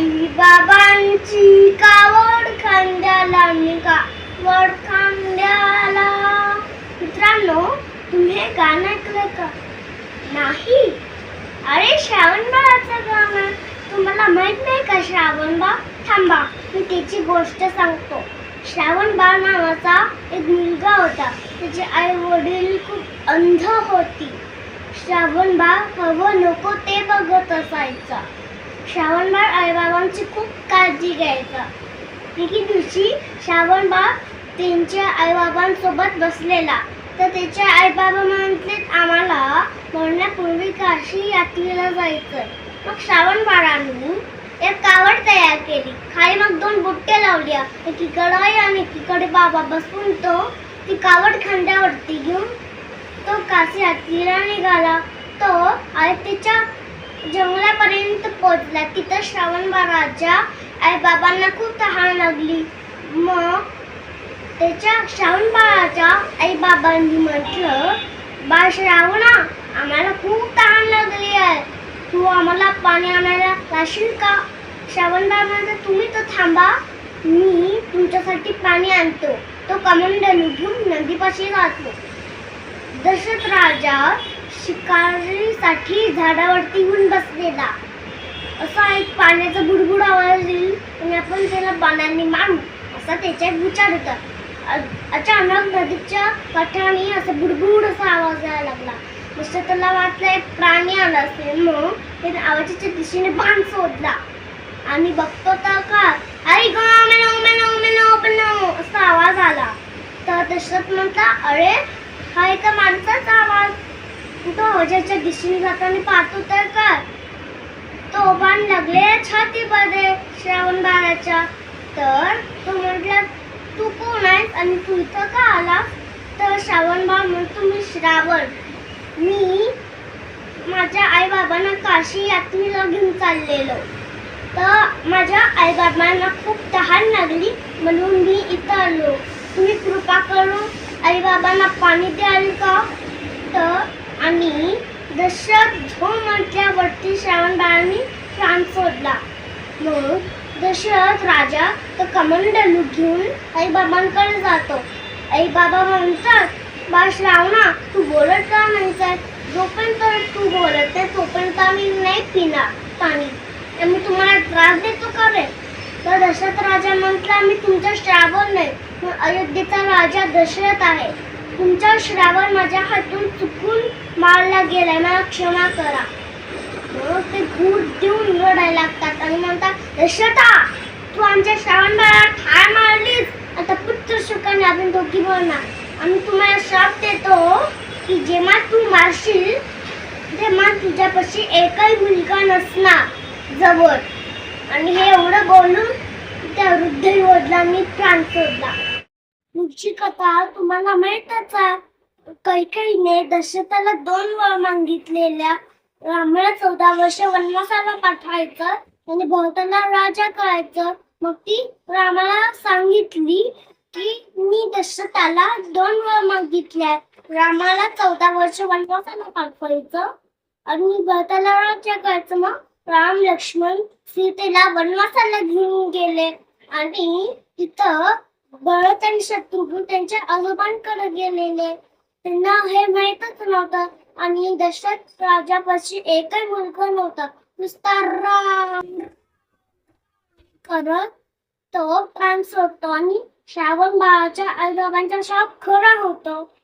आई बाबांची कावड खांद्याला मी कावड खांद्याला. मित्रांनो तुम्ही हे गाणं ऐकलं का? नाही? अरे श्रावण बाळाचं गाणं. तुम्हाला माहीत नाही का श्रावण बा थांबा मी त्याची गोष्ट सांगतो. श्रावण बाळ नावाचा एक मुलगा होता. त्याचे आई वडील खूप अंध होती. श्रावण बा हवं नको ते बघत असायचा. श्रावण बाळ आईबाबांची खूप काळजी घ्यायचा. एके दिवशी श्रावण बाळ त्यांच्या आईबाबांसोबत बसलेला. तर त्याच्या आईबाबा म्हटले आम्हाला मरण्यापूर्वी काशी यात्रेला जायचं मग श्रावण बाळांनी एक कावड तयार केली. खाली मग दोन बुट्टे लावल्या एकीकडे आई आणि एकीकडे बाबा. बसून तो ती कावड खांद्यावरती घेऊन तो काशी यात्रेला निघाला. तो आई त्याच्या जंगलापर्यंत पोहोचला. तिथं श्रावण बाळाच्या आईबाबांना खूप तहान लागली. मग त्याच्या श्रावण बाळाच्या आईबाबांनी म्हटलं बा श्रावणा आम्हाला खूप तहान लागली आहे. तू आम्हाला पाणी आणायला लाशील का? श्रावण बाळ म्हणतो तुम्ही तर थांबा. मी तुमच्यासाठी पाणी आणतो. तो कमंडलू घेऊन नदीपाशी जातो. दशरथ राजा शिकारीसाठी झाडावरती होऊन बसलेला. असा एक पाण्याचा बुडबुड आवाज येईल आणि आपण त्याला पाण्याने मारू असा त्याच्यात विचार होता. अचानक नदीच्या काठाने असा बुडबुड असा आवाज यायला लागला. जसं त्याला वाटलं एक प्राणी आला असेल मग त्याने आवाजाच्या दिशेने बाण सोडला. आणि बघतो तर का अरे ग मेलो मेलो मेलो मेलो असा आवाज आला. तर दशरथ म्हणता अरे हा एका माणसाचा तो आवाजाच्या दिशेने जाताना पाहतो तर काय? तो बाण लागले छातीमध्ये श्रावण बाळाच्या. तर तो म्हटला तू कोण आहेस आणि तू इथं का आला तर श्रावण बाळ म्हणतो मी श्रावण. मी माझ्या आईबाबांना काशी यात्रेला घेऊन चाललेलो. तर माझ्या आईबाबांना खूप तहान लागली म्हणून मी इथं आलो. तुम्ही कृपा करून आईबाबांना पाणी द्याल का? दशक झोम म्हटल्यावरती श्रावण बाळांनी प्राण सोडला. म्हणून दशरथ राजा तर कमंडलू घेऊन आईबाबांकडे जातो. आई बाबा म्हणतात बा श्रावणा तू बोलत का नाही जोपर्यंत तू बोलत आहे तोपर्यंत आम्ही नाही पिणार पाणी. आणि मी तुम्हाला त्रास देतो का रे तर दशरथ राजा म्हटला मी तुमचा श्रावण नाही मी अयोध्येचा राजा दशरथ आहे. तुमचा श्रावण माझ्या हातून चुकून मारला गेलाय. मला क्षमा करा. मग ते घूट देऊन रडायला लागतात. आणि म्हणतात दशता तू आमच्या श्रावण बाळा ठार मारलीस. आता पुत्र सुखाने आपण दोघी बोलणार. आणि तुम्हाला श्राप देतो की जेव्हा तू मारशील तेव्हा तुझ्यापाशी एकही मुलगा नसणार जवळ. आणि हे एवढं बोलून त्या वृद्ध वडिलांनी प्राण सोडला. पुढची कथा तुम्हाला माहितच आहे. कैकेयीने दशरथाला दोन वर मागितलेल्या रामाला चौदा वर्ष वनवासाला पाठवायचं आणि भोवताला राजा करायचं. मग ती रामाला सांगितली की मी दशरथाला दोन वर मागितल्या. रामाला चौदा वर्ष वनवासाला पाठवायचं आणि भरताला राजा करायचं. मग राम लक्ष्मण सीतेला वनवासाला घेऊन गेले. आणि तिथं भरत आणि शत्रुघ्न त्यांच्या आजोबांकडे गेलेले. त्यांना हे माहीतच नव्हतं. आणि दशरथ राजापाशी एकही मुलगा नव्हता. नुसता राम करत तो प्राण सोडतो. आणि श्रावण बाळाच्या आई बाबांचा शाप खरा होतो.